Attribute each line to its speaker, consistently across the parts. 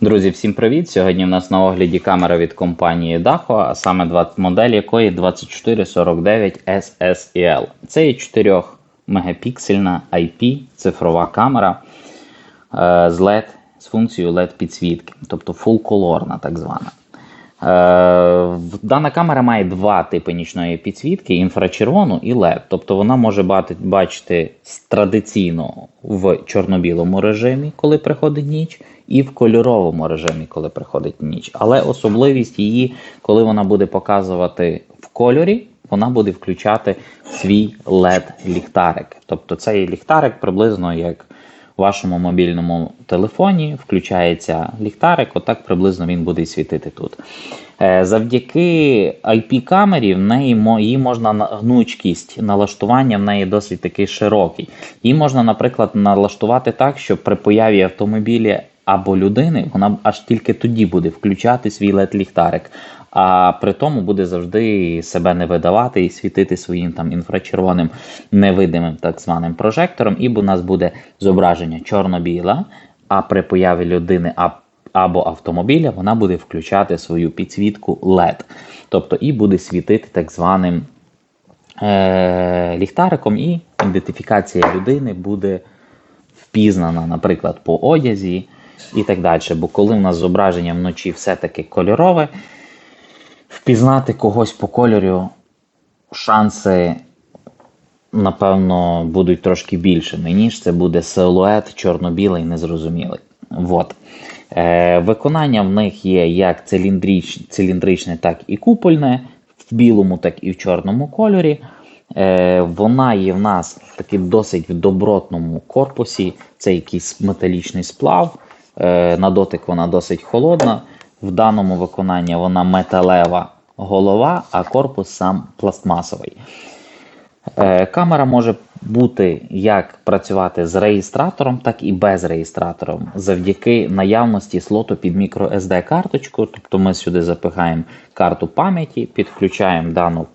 Speaker 1: Друзі, всім привіт! Сьогодні в нас на огляді камера від компанії Daho, а саме модель якої 2449 SSEL. Це є 4 мегапіксельна IP цифрова камера е, з LED з функцією LED підсвітки, тобто фулколорна так звана. Е, Дана камера має два типи нічної підсвітки: інфрачервону і LED. Тобто вона може бачити традиційно в чорно-білому режимі, коли приходить ніч, і в кольоровому режимі, коли приходить ніч. Але особливість її, коли вона буде показувати в кольорі, вона буде включати свій LED-ліхтарик. Тобто цей ліхтарик приблизно як вашому мобільному телефоні включається ліхтарик, отак приблизно він буде світити тут. Е, Завдяки IP-камері в неї її можна гнучкість налаштування в неї досить такий широкий. Її можна, наприклад, налаштувати так, що при появі автомобіля або людини вона аж тільки тоді буде включати свій LED-ліхтарик. А при тому буде завжди себе не видавати і світити своїм там інфрачервоним невидимим так званим прожектором, і у нас буде зображення чорно-біла, а при появі людини або автомобіля вона буде включати свою підсвітку LED. Тобто і буде світити так званим е- ліхтариком, і ідентифікація людини буде впізнана, наприклад, по одязі і так далі. Бо коли в нас зображення вночі все-таки кольорове, впізнати когось по кольору шанси, напевно, будуть трошки більшими, ніж це буде силует чорно-білий, незрозумілий. Вот. Е, виконання в них є як циліндрич, циліндричне, так і купольне, в білому, так і в чорному кольорі. Е, вона є в нас таки досить в добротному корпусі. Це якийсь металічний сплав. Е, на дотик вона досить холодна. В даному виконанні вона металева голова, а корпус сам пластмасовий. Е, Камера може бути як працювати з реєстратором, так і без реєстратором, завдяки наявності слоту під microSD карточку. Тобто ми сюди запихаємо карту пам'яті, підключаємо дану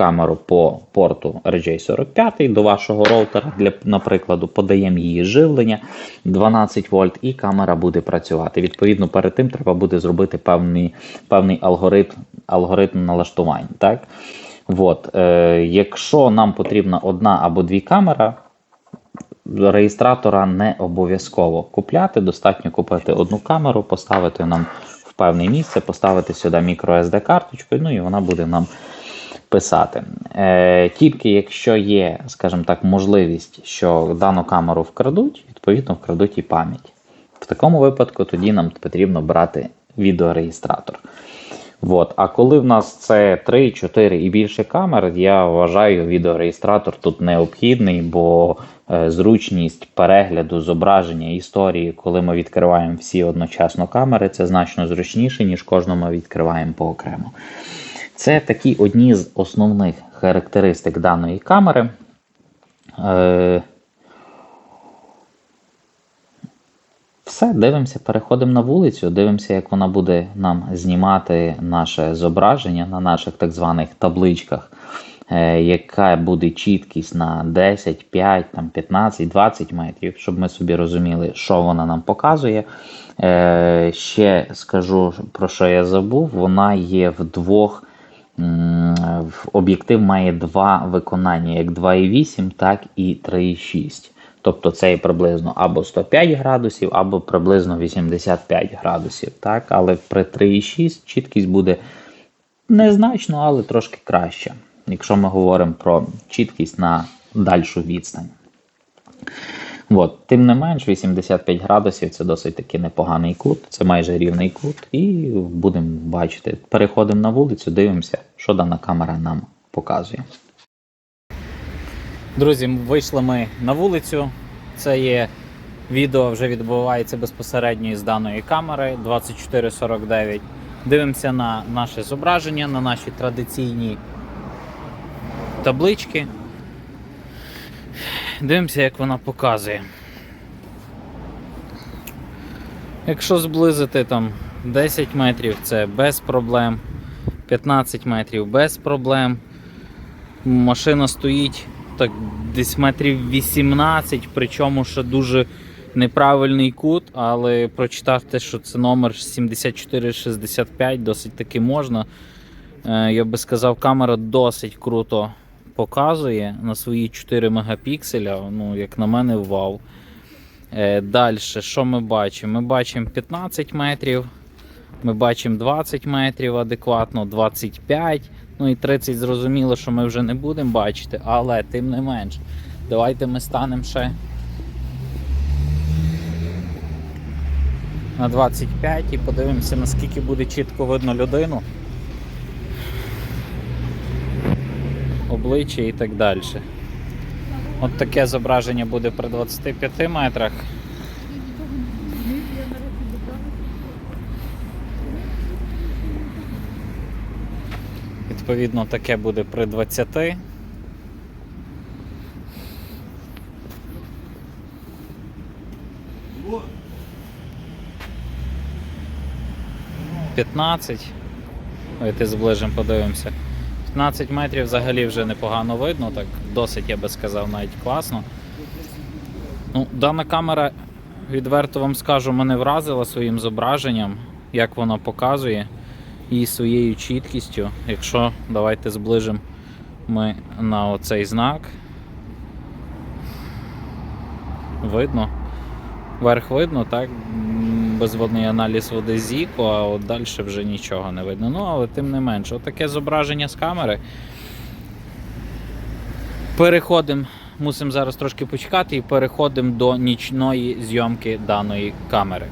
Speaker 1: камеру по порту RJ45 до вашого роутера, для наприкладу, подаємо її живлення 12 вольт, і камера буде працювати. Відповідно, перед тим треба буде зробити певний, певний алгоритм, алгоритм налаштувань. Так? От, е, якщо нам потрібна одна або дві камери, реєстратора не обов'язково купляти. Достатньо купити одну камеру, поставити нам в певне місце, поставити сюди microSD карточку, ну і вона буде нам писати. Е, тільки якщо є, скажімо так, можливість, що дану камеру вкрадуть, відповідно вкрадуть і пам'ять. В такому випадку тоді нам потрібно брати відеореєстратор. От. А коли в нас це 3, 4 і більше камер, я вважаю, відеореєстратор тут необхідний, бо е, зручність перегляду, зображення історії, коли ми відкриваємо всі одночасно камери, це значно зручніше, ніж кожному відкриваємо поокремо. Це такі одні з основних характеристик даної камери. Е, Все, дивимося, переходимо на вулицю, дивимося, як вона буде нам знімати наше зображення на наших так званих табличках, е, яка буде чіткість на 10, 5, там, 15, 20 метрів, щоб ми собі розуміли, що вона нам показує. Е, ще скажу, про що я забув, вона є в двох. Об'єктив має два виконання, як 2,8, так і 3,6. Тобто це є приблизно або 105 градусів, або приблизно 85 градусів. Так? Але при 3,6 чіткість буде незначно, але трошки краще, якщо ми говоримо про чіткість на дальшу відстань. От. Тим не менш, 85 градусів це досить таки непоганий кут, це майже рівний кут, і будемо бачити. Переходимо на вулицю, дивимося, що дана камера нам показує.
Speaker 2: Друзі, вийшли ми на вулицю. Це є відео вже відбувається безпосередньо із даної камери 2449. Дивимося на наше зображення, на наші традиційні таблички. Дивимося, як вона показує. Якщо зблизити там 10 метрів, це без проблем. 15 метрів без проблем. Машина стоїть так десь метрів 18, причому ще дуже неправильний кут, але прочитати, що це номер 7465, досить таки можна. Е, Я би сказав, камера досить круто показує на свої 4 мегапікселя. Ну, як на мене, вау. Далі, що ми бачимо? Ми бачимо 15 метрів, ми бачимо 20 метрів адекватно, 25, ну і 30 зрозуміло, що ми вже не будемо бачити, але тим не менш, давайте ми станемо ще на 25 і подивимося, наскільки буде чітко видно людину, обличчя і так далі. От таке зображення буде при 25 метрах. Відповідно, таке буде при 20. П'ятнадцять. Давайте зближимо, подивимося. 15 метрів взагалі вже непогано видно, так досить, я би сказав, навіть класно. Ну, дана камера, відверто вам скажу, мене вразила своїм зображенням, як вона показує і своєю чіткістю. Якщо давайте зближимо ми на оцей знак. Видно. Верх видно, так? Безводний аналіз води зіку, а от далі вже нічого не видно. Ну, але тим не менше, отаке зображення з камери. Переходимо, мусимо зараз трошки почекати і переходимо до нічної зйомки даної камери.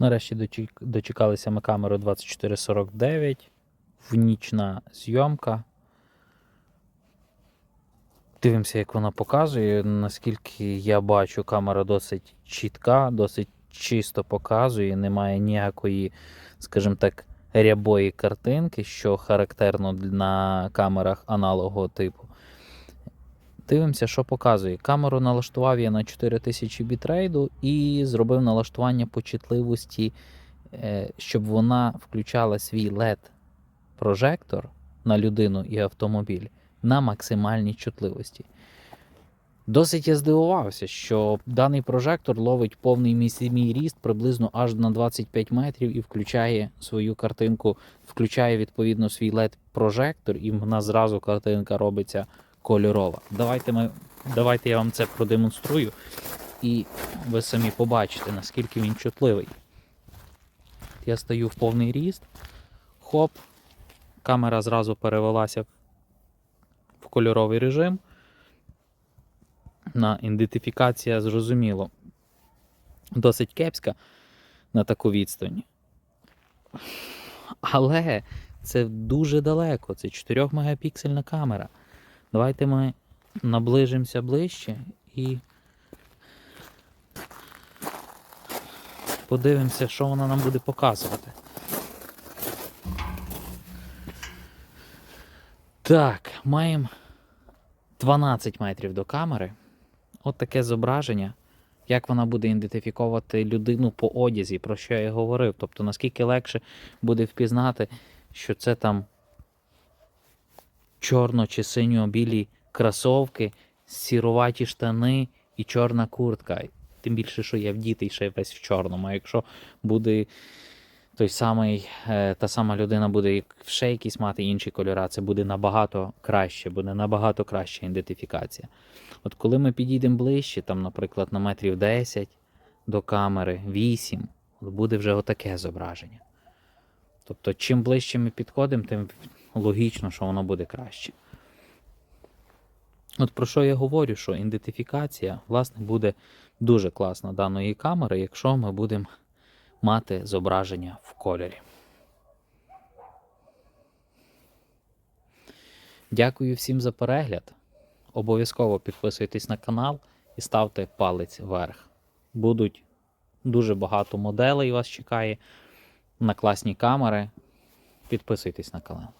Speaker 2: Нарешті дочекалися ми камеру 2449. Внічна зйомка. Дивимося, як вона показує. Наскільки я бачу, камера досить чітка, досить чисто показує, немає ніякої, скажімо так, рябої картинки, що характерно на камерах аналогового типу. Дивимося, що показує. Камеру налаштував я на 4000 бітрейду і зробив налаштування по чутливості, е, щоб вона включала свій LED-прожектор на людину і автомобіль на максимальній чутливості. Досить я здивувався, що даний прожектор ловить повний мій ріст приблизно аж на 25 метрів і включає свою картинку, включає відповідно свій LED-прожектор, і в нас зразу картинка робиться кольорова. Давайте, ми, давайте я вам це продемонструю, і ви самі побачите, наскільки він чутливий. Я стою в повний ріст, хоп, камера зразу перевелася в кольоровий режим. На ідентифікація зрозуміло. Досить кепська на таку відстань. Але це дуже далеко. Це 4 мегапіксельна камера. Давайте ми наближимося ближче і подивимося, що вона нам буде показувати. Так, маємо 12 метрів до камери. От таке зображення. Як вона буде ідентифіковувати людину по одязі, про що я і говорив. Тобто, наскільки легше буде впізнати, що це там чорно чи синьо-білі кросовки, сіруваті штани і чорна куртка. Тим більше, що я вдітий ще весь в чорному. А якщо буде той самий, е, та сама людина буде ще якісь мати інші кольори, це буде набагато краще, буде набагато краща ідентифікація. От коли ми підійдемо ближче, там, наприклад, на метрів 10 до камери, 8, буде вже отаке зображення. Тобто, чим ближче ми підходимо, тим логічно, що воно буде краще. От про що я говорю, що ідентифікація, власне, буде дуже класна даної камери, якщо ми будемо мати зображення в кольорі. Дякую всім за перегляд. Обов'язково підписуйтесь на канал і ставте палець вверх. Будуть дуже багато моделей вас чекає на класні камери. Підписуйтесь на канал.